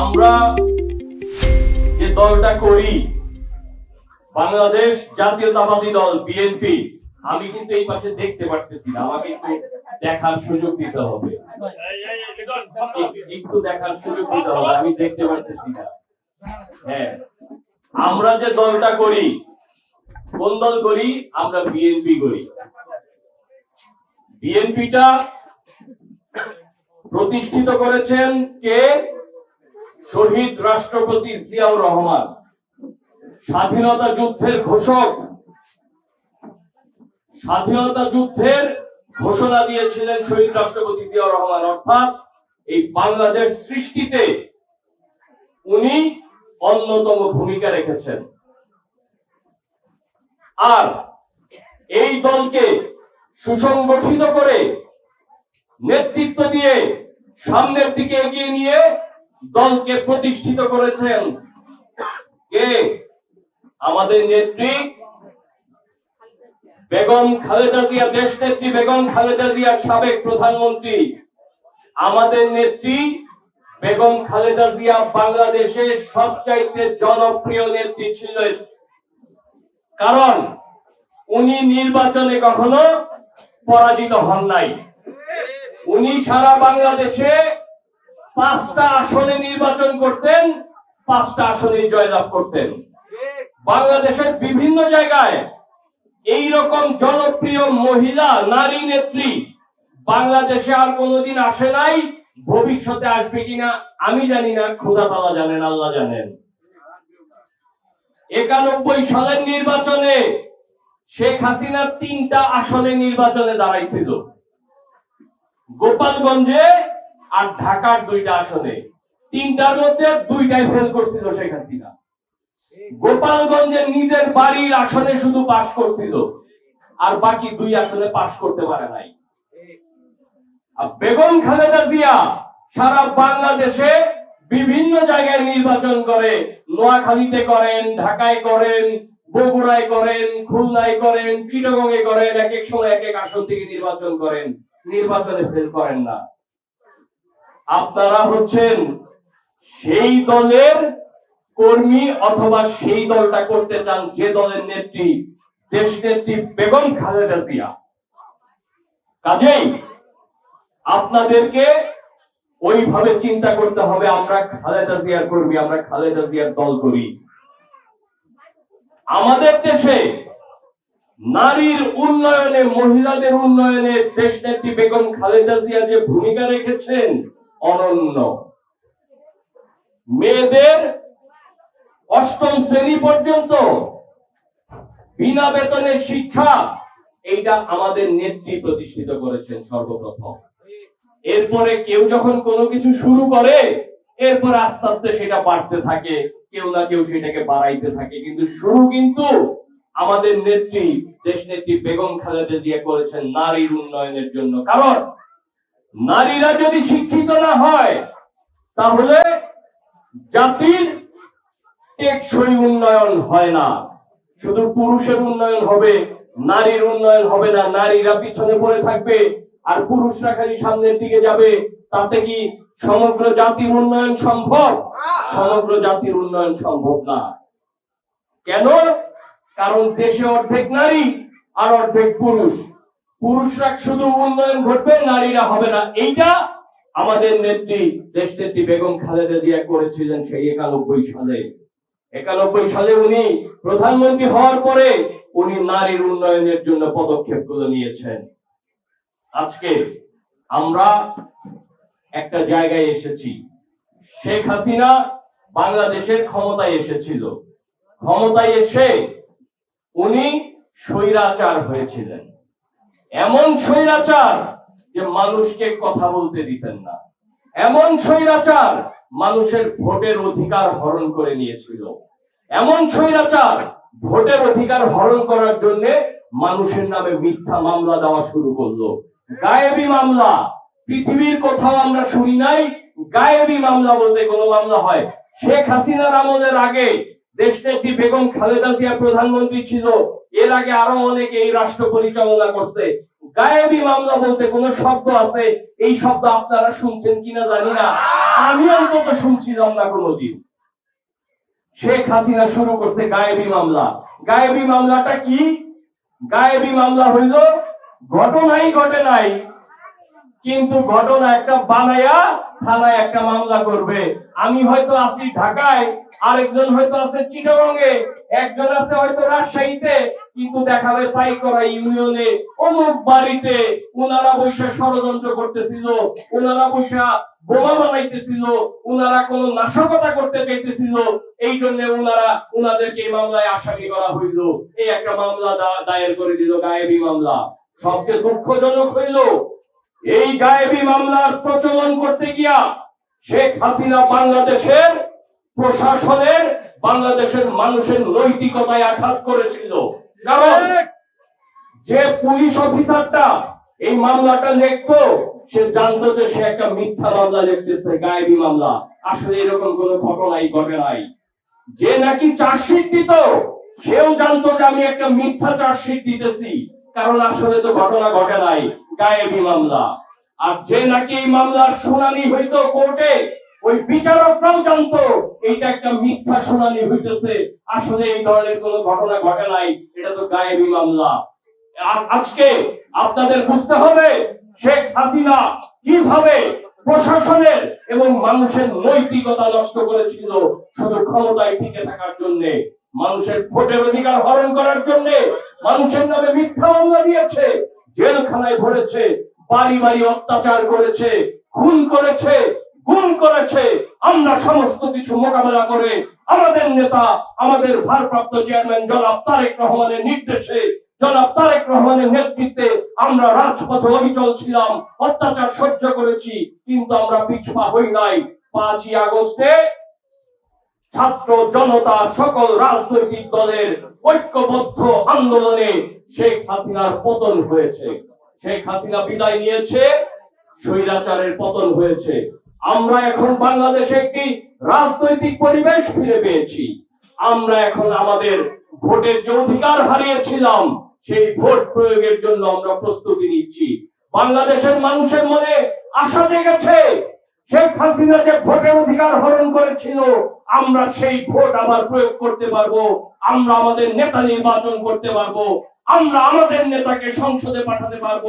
আমরা যে দলটা করি, বাংলাদেশ জাতীয়তাবাদী দল বিএনপি আমি কিন্তু এই পাশে দেখতে পারতেছি না। আমাকে একটু দেখার সুযোগ দিতে হবে। একটু দেখার সুযোগ দিতে হবে, আমি দেখতে পারতেছি না। হ্যাঁ আমরা যে দলটা করি, কোন দল করি? আমরা বিএনপি করি। বিএনপিটা প্রতিষ্ঠিত করেছেন কে? শহীদ রাষ্ট্রপতি জিয়াউর রহমান, স্বাধীনতা যুদ্ধের ঘোষক, স্বাধীনতা যুদ্ধের ঘোষণা দিয়েছিলেন শহীদ রাষ্ট্রপতি জিয়াউর রহমান, অর্থাৎ এই বাংলাদেশ সৃষ্টিতে উনি অন্যতম ভূমিকা রেখেছেন। আর এই দলকে সুসংগঠিত করে নেতৃত্ব দিয়ে সামনের দিকে এগিয়ে নিয়ে দলকে প্রতিষ্ঠিত করেছেন। কে? আমাদের নেত্রী বেগম খালেদা জিয়া, দেশ নেত্রী বেগম খালেদা জিয়া, সাবেক প্রধানমন্ত্রী। আমাদের নেত্রী বেগম খালেদা জিয়া বাংলাদেশের সবচাইতে জনপ্রিয় নেত্রী ছিলেন। কারণ উনি নির্বাচনে কখনো পরাজিত হন নাই। উনি সারা বাংলাদেশে পাঁচটা আসনে নির্বাচন করতেন, পাঁচটা আসনে জয়লাভ করতেন। বাংলাদেশের বিভিন্ন জায়গায় এই রকম জনপ্রিয় মহিলা, নারী নেত্রী বাংলাদেশে আর কোনোদিন আসে নাই, ভবিষ্যতে আসবে কিনা আমি জানি না খোদা তালা জানেন, আল্লাহ জানেন। একানব্বই সালের নির্বাচনে শেখ হাসিনা তিনটা আসনে নির্বাচনে দাঁড়াইছিল। গোপালগঞ্জে আর ঢাকার দুইটা আসনে, তিনটার মধ্যে দুইটাই ফেল করছিল শেখ হাসিনা। গোপালগঞ্জে নিজের বাড়ির আসনে শুধু পাশ করছিল, আর বাকি দুই আসনে পাশ করতে পারে নাই। বেগম খালেদা জিয়া সারা বাংলাদেশে বিভিন্ন জায়গায় নির্বাচন করে, নোয়াখালীতে করেন, ঢাকায় করেন, বগুড়ায় করেন, খুলনায় করেন, চিটাগংয়ে করেন, এক এক সময় এক এক আসন থেকে নির্বাচন করেন, নির্বাচনে ফেল করেন না। আপনারা হচ্ছেন সেই দলের কর্মী অথবা সেই দলটা করতে চান যে দলের নেত্রী, দেশ নেত্রী বেগম খালেদা জিয়া। কাজেই আপনাদেরকে ওইভাবে চিন্তা করতে হবে, আমরা খালেদা জিয়ার কর্মী, আমরা খালেদা জিয়ার দল করি। আমাদের দেশে নারীর উন্নয়নে, মহিলাদের উন্নয়নে দেশ নেত্রী বেগম খালেদা জিয়া যে ভূমিকা রেখেছেন অনন্য। মেয়েদের অষ্টম শ্রেণি পর্যন্ত বিনা বেতনে শিক্ষা, এইটা আমাদের নেত্রী প্রতিষ্ঠিত করেছেন সর্বপ্রথম। এরপরে কেউ যখন কোনো কিছু শুরু করে, এরপর আস্তে আস্তে সেটা বাড়তে থাকে, কেউ না কেউ সেটাকে বাড়াইতে থাকে। কিন্তু শুরু কিন্তু আমাদের নেত্রী, দেশ নেত্রী বেগম খালেদা জিয়া করেছেন নারীর উন্নয়নের জন্য। কারণ নারীরা যদি শিক্ষিত না হয়, তাহলে জাতির টেকসই উন্নয়ন হয় না। শুধু পুরুষের উন্নয়ন হবে, নারীর উন্নয়ন হবে না। নারীরা পিছনে পড়ে থাকবে, আর পুরুষরা খালি সামনের দিকে যাবে। তাতে কি সমগ্র জাতির উন্নয়ন সম্ভব? সমগ্র জাতির উন্নয়ন সম্ভব না। কেন? কারণ দেশে অর্ধেক নারী আর অর্ধেক পুরুষ। পুরুষরা শুধু উন্নয়ন ঘটবে, নারীরা হবে না। এইটা আমাদের নেত্রী, দেশ নেত্রী বেগম খালেদা জিয়া করেছিলেন সেই একানব্বই সালে। একানব্বই সালে উনি প্রধানমন্ত্রী হওয়ার পরে উনি নারীর উন্নয়নের জন্য পদক্ষেপগুলো নিয়েছেন। আজকে আমরা একটা জায়গায় এসেছি। শেখ হাসিনা বাংলাদেশের ক্ষমতায় এসেছিল। ক্ষমতায় এসে উনি স্বৈরাচার হয়েছিলেন। এমন স্বৈরাচার যে মানুষকে কথা বলতে দিতেন না। এমন স্বৈরাচার মানুষের ভোটের অধিকার হরণ করে নিয়েছিল। এমন স্বৈরাচার ভোটের অধিকার হরণ করার জন্য মানুষের নামে মিথ্যা মামলা দেওয়া শুরু করল। গায়েবী মামলা, পৃথিবীর কোথাও আমরা শুনি নাই, গায়েবী মামলা বলতে কোনো মামলা হয়। শেখ হাসিনার আমলের আগে বেগম খালেদা জিয়া প্রধানমন্ত্রী ছিল। এর আগে আরও অনেকে এই রাষ্ট্র পরিচালনা করছে। গায়েবী মামলা বলতে শব্দ আছে? এই শব্দ আপনারা শুনছেন কিনা জানি না। আমি অন্তত শুনছিলাম না কোনোদিন। শেখ হাসিনা শুরু করছে গায়েবী মামলা। গায়েবী মামলাটা কি? গায়েবী মামলা হইল, ঘটনাই ঘটে নাই। কিন্তু ঘটনা একটা বানায়া, থানায় একটা মামলা করবে। আমি হয়তো আছি ঢাকায়, আরেকজন হয়তো আছে চিটাগঙ্গে একজন আছে হয়তো রাজশাহীতে, কিন্তু দেখাবে পাইকরা ইউনিয়নে অমুক বাড়িতে উনারা বৈশা ষড়যন্ত্র করতেছিল, উনারা বৈশা বোমা বানাইতেছিল, উনারা কোন নাশকতা করতে চাইতেছিল, এই জন্য উনারা উনাদেরকে এই মামলায় আসামি করা হইল। এই একটা মামলা দায়ের করে দিল, গায়েবী মামলা। সবচেয়ে দুঃখজনক হইল এই গায়েবী মামলার প্রচলন করতে গিয়া শেখ হাসিনা বাংলাদেশের প্রশাসনের, বাংলাদেশের মানুষের নৈতিকতায় আঘাত করেছিল। কারণ যে পুলিশ অফিসারটা এই মামলাটা লিখতো, সে জানতো যে সে একটা মিথ্যা মামলা লিখতেছে, গায়েবী মামলা। আসলে এরকম কোনো ঘটনাই ঘটে নাই। যে নাকি চার্জশিট দিত, সেও জানতো যে আমি একটা মিথ্যা চার্জশিট দিতেছি। কারণ আসলে তো ঘটনা ঘটে নাই গায়েবী মামলা। আর যে নাকি এই মামলার শুনানি হইতো কোর্টে, ওই বিচারকরাও জানতো এইটা একটা মিথ্যা শুনানি হইতেছে। আসলে এই ধরনের কোনো ঘটনা ঘটে নাই, এটা তো গায়েবী মামলা। আজকে আপনাদের বুঝতে হবে, শেখ হাসিনা কীভাবে প্রশাসনের এবং মানুষের নৈতিকতা নষ্ট করেছিল, শুধু ক্ষমতায় টিকে থাকার জন্য। মানুষের ভোটের অধিকার হরণ করার জন্য মানুষের নামে মিথ্যা মামলা দিয়েছে, জেলখানায় ভরেছে, বাড়ি বাড়ি অত্যাচার করেছে, খুন করেছে, গুম করেছে। আমরা সমস্ত কিছু মোকাবেলা করে আমাদের নেতা, আমাদের ভারপ্রাপ্ত চেয়ারম্যান জনাব তারেক রহমানের নির্দেশে, জনাব তারেক রহমানের নেতৃত্বে আমরা রাজপথে অবিচল ছিলাম, অত্যাচার সহ্য করেছি, কিন্তু আমরা পিছপা হই নাই। পাঁচই আগস্টে ছাত্র জনতা সকল রাজনৈতিক দলের ঐক্যবদ্ধ আন্দোলনে শেখ হাসিনার পতন হয়েছে। শেখ হাসিনা বিদায় নিয়েছে, স্বৈরাচারের পতন হয়েছে। আমরা এখন বাংলাদেশে একটি রাজনৈতিক পরিবেশ ফিরে পেয়েছি। আমরা এখন আমাদের ভোটের যে অধিকার হারিয়েছিলাম, সেই ভোট প্রয়োগের জন্য আমরা প্রস্তুতি নিচ্ছি। বাংলাদেশের মানুষের মনে আশা জেগেছে শেখ হাসিনা যে ভোটের অধিকার হরণ করেছিল, আমরা সেই ভোট আবার প্রয়োগ করতে পারব, আমরা আমাদের নেতা নির্বাচন করতে পারব, আমরা আমাদের নেতাকে সংসদে পাঠাতে পারব।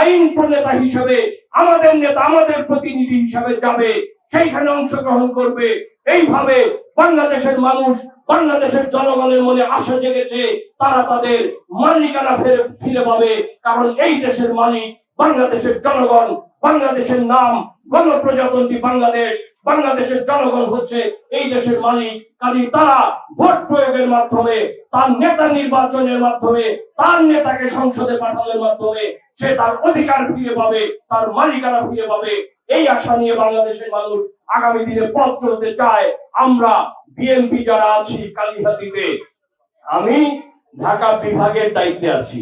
আইন প্রণেতা হিসেবে আমাদের নেতা আমাদের প্রতিনিধি হিসাবে যাবে, সেইখানে অংশগ্রহণ করবে। এইভাবে বাংলাদেশের মানুষ, বাংলাদেশের জনগণের মনে আশা জেগেছে, তারা তাদের মালিকানা ফিরে ফিরে পাবে, কারণ এই দেশের মালিক বাংলাদেশের জনগণ। বাংলাদেশের নাম গণপ্রজাতন্ত্রী বাংলাদেশ, বাংলাদেশের জনগণ হচ্ছে এই দেশের মালিক। কাজে তারা ভোট প্রয়োগের মাধ্যমে, তার নেতা নির্বাচনের মাধ্যমে, তার নেতাকে সংসদে পাঠানোর মাধ্যমে সে তার অধিকার ফিরে পাবে, তার মালিকানা ফিরে পাবে। এই আশা নিয়ে বাংলাদেশের মানুষ আগামী দিনে পথ চলতে চায়। আমরা বিএনপি যারা আছি কালিহাতিতে, আমি ঢাকা বিভাগের দায়িত্বে আছি।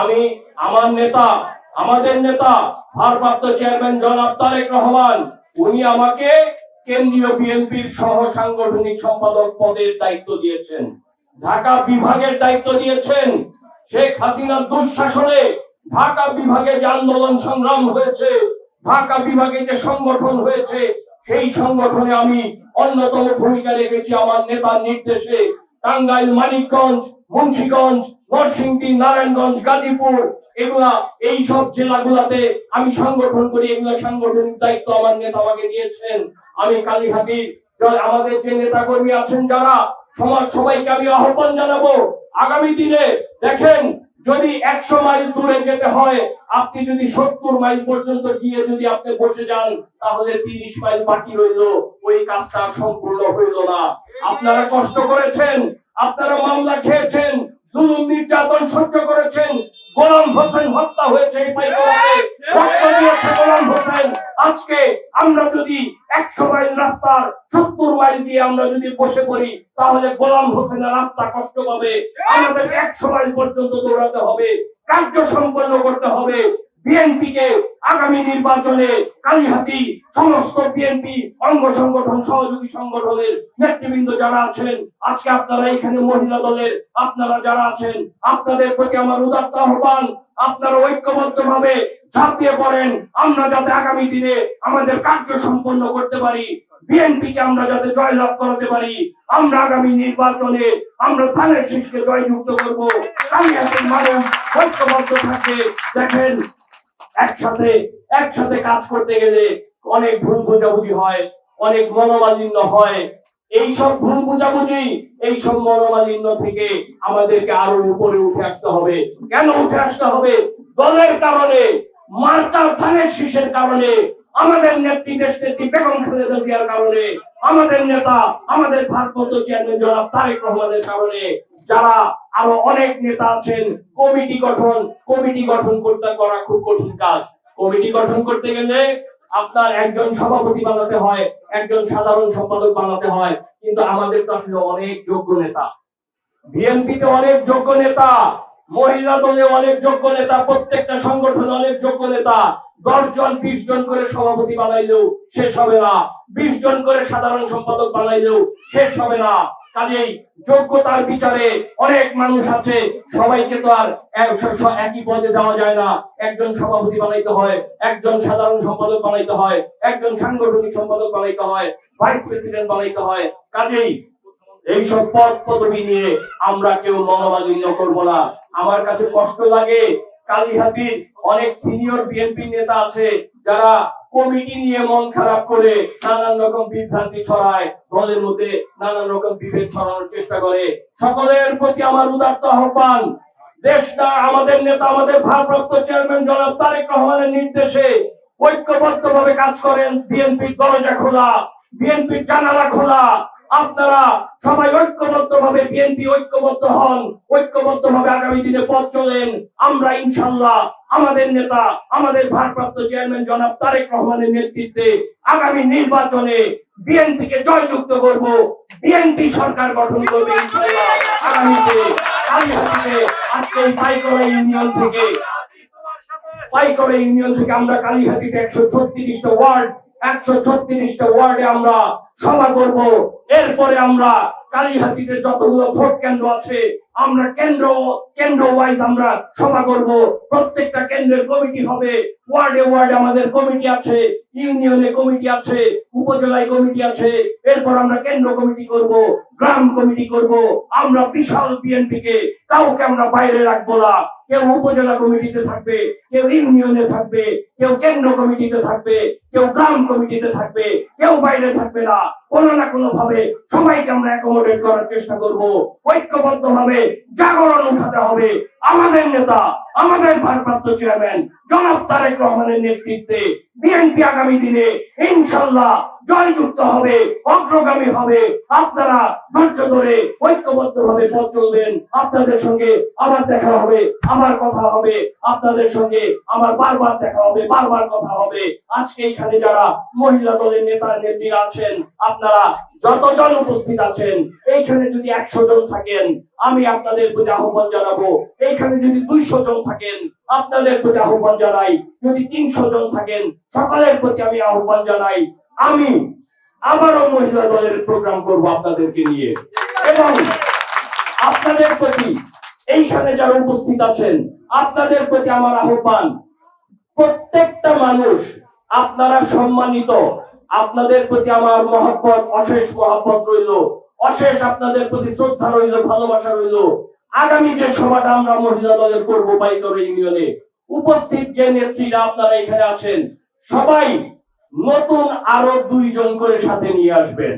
আমি, আমার নেতা আমাদের নেতা, ভারপ্রাপ্ত চেয়ারম্যান জনাব তারেক রহমান, উনি আমাকে কেন্দ্রীয় বিএনপির সহ সাংগঠনিক সম্পাদক পদের দায়িত্ব দিয়েছেন। ঢাকা বিভাগের দায়িত্ব দিয়েছেন। শেখ হাসিনার দুঃশাসনে ঢাকা বিভাগে যে আন্দোলন সংগ্রাম হয়েছে, ঢাকা বিভাগে যে সংগঠন হয়েছে, সেই সংগঠনে আমি অন্যতম ভূমিকা রেখেছি আমার নেতার নির্দেশে। টাঙ্গাইল, মানিকগঞ্জ, মুন্সীগঞ্জ, নরসিংদী, নারায়ণগঞ্জ, গাজীপুর এগুলা, এই সব জেলাগুলাতে আমি সংগঠন করি, এগুলা সাংগঠনিক দায়িত্ব আমার নেতা আমাকে দিয়েছেন। আমি কালীঘাটির য- আমাদের যে নেতা কর্মী আছেন যারা, সমাজ সবাইকে আমি আহ্বান জানাব। আগামী দিনে দেখেন, যদি একশো মাইল দূরে যেতে হয়, আপনি যদি সত্তর মাইল পর্যন্ত গিয়ে যদি আপনি বসে যান, তাহলে তিরিশ মাইল বাকি রইল। ওই কাজটা সম্পূর্ণ হইল না। আপনারা কষ্ট করেছেন, আপনারা মামলা খেয়েছেন, জুলুম নির্যাতন সহ্য করেছেন গোলাম হোসেন হত্যা হয়েছে রক্ত দিয়েছে গোলাম হোসেন। আজকে আমরা যদি একশো মাইল রাস্তার সত্তর মাইল দিয়ে আমরা যদি বসে পড়ি তাহলে গোলাম হোসেনের আত্মা কষ্ট পাবে। আমাদের একশো মাইল পর্যন্ত দৌড়াতে হবে কার্য সম্পন্ন করতে হবে। বিএনপি কে আগামী নির্বাচনে কালীহাতি সমস্ত বিএনপি অঙ্গ সংগঠন, সহযোগী সংগঠনের নেতৃবৃন্দ যারা আছেন, আজকে আপনারা এখানে মহিলা দলের আপনারা যারা আছেন, আপনাদের প্রতি আমার উদাত্ত আহ্বান, আপনারা ঐক্যবদ্ধ ভাবে ঝাঁপিয়ে পড়েন, আমরা যাতে আগামী দিনে আমাদের কার্য সম্পন্ন করতে পারি বিএনপি কে আমরা যাতে জয়লাভ করাতে পারি, আমরা আগামী নির্বাচনে আমরা ধানের শীষকে জয়যুক্ত করব কালিয়াতের মানুষ ঐক্যবদ্ধ থাকে দেখেন একসাথে একসাথে কাজ করতে গেলে অনেক ভুল বোঝাবুঝি হয়, অনেক মনোমালিন্য হয়। এই সব ভুল বোঝাবুঝি এই সব মনোমালিন্য থেকে আমাদেরকে আরও উপরে উঠে আসতে হবে। কেন উঠে আসতে হবে? দলের কারণে মার্কা ধানের শীষের কারণে, আমাদের নেত্রী দেশ নেত্রী বেগম খালেদা জিয়ার কারণে, আমাদের নেতা, আমাদের ভারপ্রাপ্ত চেয়ারম্যান জনাব তারেক রহমানের কারণে যারা আরও অনেক নেতা আছেন, কমিটি গঠন কমিটি গঠন করতে করা খুব কঠিন কাজ। কমিটি গঠন করতে গেলে আপনার একজন সভাপতি বানাতে হয়, একজন সাধারণ সম্পাদক বানাতে হয়, কিন্তু আমাদের তো আসলে অনেক যোগ্য নেতা। বিএনপিতে অনেক যোগ্য নেতা, মহিলা দলে অনেক যোগ্য নেতা, প্রত্যেকটা সংগঠনে অনেক যোগ্য নেতা। দশ জন, বিশ জন করে সভাপতি বানাইলেও শেষ হবে না। বিশ জন করে সাধারণ সম্পাদক বানাইলেও শেষ হবে না। কাজেই যোগ্যতার বিচারে অনেক মানুষ আছে, সবাইকে তো আর একই পদে দেওয়া যায় না। একজন সভাপতি বানাইতে হয়, একজন সাধারণ সম্পাদক বানাইতে হয়, একজন সাংগঠনিক সম্পাদক বানাইতে হয়, ভাইস প্রেসিডেন্ট বানাইতে হয়। কাজেই এইসব পদ পদবি নিয়ে আমরা কেউ মনোমালিন্য করব না। আমার কাছে কষ্ট লাগে কালীহাতির অনেক সিনিয়র বিএনপি নেতা আছে যারা কমিটি নিয়ে মন খারাপ করে নানান রকম বিভ্রান্তি ছড়ায়। দলের মধ্যে নানান রকম বিভেদ ছড়ানোর চেষ্টা করে। সকলের প্রতি আমার উদার্ত আহ্বান। দেশটা আমাদের নেতা, আমাদের ভারপ্রাপ্ত চেয়ারম্যান জনাব তারেক রহমানের নির্দেশে ঐক্যবদ্ধ ভাবে কাজ করেন। বিএনপির দরজা খোলা, বিএনপির জানালা খোলা আপনারা সবাই ঐক্যবদ্ধ ভাবে বিএনপি ঐক্যবদ্ধ হন ঐক্যবদ্ধ ভাবে আগামী দিনে পথ চলেন। আমরা ইনশাল্লাহ আমাদের নেতা, আমাদের ভারপ্রাপ্ত চেয়ারম্যান জনাব তারেক রহমানের নেতৃত্বে আগামী নির্বাচনে বিএনপি কে জয়যুক্ত করব। বিএনপি সরকার গঠন করবে ইনশাল্লাহ আগামীতে। আজকে এই ইউনিয়ন থেকে পাইকড়া ইউনিয়ন থেকে আমরা কালীহাটিতে একশো ছত্রিশটা ওয়ার্ড একশো ছত্রিশটা ওয়ার্ডে আমরা সভা করব। এরপরে আমরা কালীহাতিতে যতগুলো ভোট কেন্দ্র আছে, আমরা কেন্দ্র কেন্দ্র ওয়াইজ আমরা সভা করব। প্রত্যেকটা কেন্দ্রের কমিটি হবে। ওয়ার্ডে ওয়ার্ডে আমাদের কমিটি আছে, ইউনিয়নে কমিটি আছে, উপজেলায় কমিটি আছে। এরপর আমরা কেন্দ্র কমিটি করব, গ্রাম কমিটি করব। আমরা বিশাল বিএনপি কে কাউকে আমরা বাইরে রাখব না। কেউ উপজেলা কমিটিতে থাকবে, কেউ ইউনিয়নে থাকবে, কেউ কেন্দ্র কমিটিতে থাকবে, কেউ গ্রাম কমিটিতে থাকবে, কেউ বাইরে থাকবে না। কোনো না কোনো ভাবে সবাইকে আমরা অ্যাকোমোডেট করার চেষ্টা করব। ঐক্যবদ্ধ ভাবে জাগরণ উঠাতে হবে আমাদের নেতা, আমাদের ভারপ্রাপ্ত চেয়ারম্যান, জনাব তারেক রহমানের নেতৃত্বে বিএনপি আগামী দিনে ইনশাল্লাহ জয়যুক্ত হবে, অগ্রগামী হবে। আপনারা ধৈর্য ধরে ঐক্যবদ্ধ ভাবে পথ চলবেন। আপনাদের সঙ্গে আবার দেখা হবে আমার কথা হবে। আপনাদের সঙ্গে আমার বারবার দেখা হবে, বারবার কথা হবে। আজকে এখানে যারা মহিলা দলের নেতা, নেত্রীরা আছেন, আপনারা যতজন উপস্থিত আছেন, এইখানে যদি একশো জন থাকেন, আমি আপনাদের প্রতি আহ্বান জানাব এইখানে যদি দুইশো জন থাকেন, আপনাদের প্রতি আহ্বান জানাই। যদি তিনশো জন থাকেন, সকলের প্রতি আমি আহ্বান জানাই। আমি আবারও মহিলা দলের প্রোগ্রাম করব আপনাদেরকে নিয়ে। এবং আপনাদের প্রতি এইখানে যারা উপস্থিত আছেন, আপনাদের প্রতি আমার আহ্বান, প্রত্যেকটা মানুষ আপনারা সম্মানিত, আপনাদের প্রতি আমার মহব্বত, অশেষ মহব্বত রইল। অশেষ আপনাদের প্রতি শ্রদ্ধা রইল, ভালোবাসা রইল। আগামী যে সভাটা আমরা মহিলা দলের করব বাইকর ইউনিয়নে উপস্থিত যে নেত্রীরা আপনারা এখানে আছেন, সবাই নতুন আরও দুইজন করে সাথে নিয়ে আসবেন।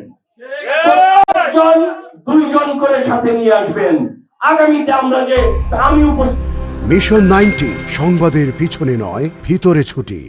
জন দুইজন করে সাথে নিয়ে আসবেন। আগামীতে আমরা যে, আমি উপস্থিত মিশন নাইনটি, সংবাদের পিছনে নয়, ভিতরে ছুটি।